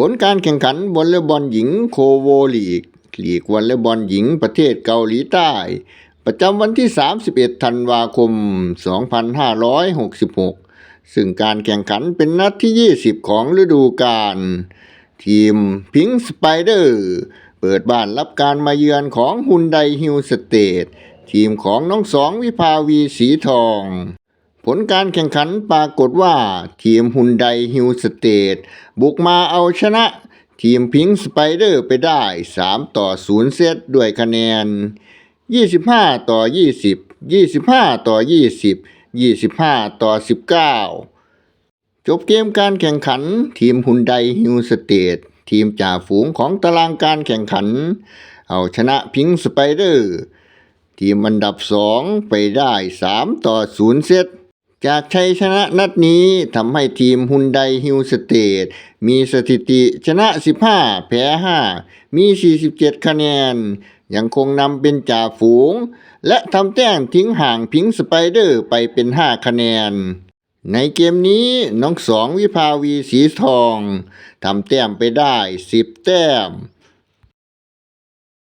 ผลการแข่งขันวอลเลย์บอลหญิงโคโวลีกลีกวอลเลย์บอลหญิงประเทศเกาหลีใต้ ประจำวันที่ 31 ธันวาคม 2566 ซึ่งการแข่งขันเป็นนัดที่ 20 ของฤดูกาลทีมพิงสไปเดอร์เปิดบ้านรับการมาเยือนของฮุนไดฮิลสเตททีมของน้องสองวิภาวีสีทอง ผลการแข่งขันปรากฏว่า ทีมฮุนไดฮิลสเตทบุกมาเอาชนะ ทีมพิงสไปเดอร์ไปได้ 3 ต่อ 0 เซตด้วยคะแนน 25 ต่อ 20 25 ต่อ 20 25 ต่อ 19 จบเกมการแข่งขัน ทีมฮุนไดฮิลสเตททีมจ่าฝูงของตารางการแข่งขัน เอาชนะพิงสไปเดอร์ ทีมอันดับสองไปได้ 3 ต่อ 0 เซต จากชัยชนะนัดนี้ทำให้ทีมฮุนไดฮิลสเตทมีสถิติชนะ 15 แพ้ 5 มี 47 คะแนน ยังคงนำเป็นจ่าฝูง และทำแต้มทิ้งห่างพิงสไปเดอร์ไปเป็น 5 คะแนน ในเกมนี้น้องสองวิภาวีสีทองทำแต้มไปได้ 10 แต้ม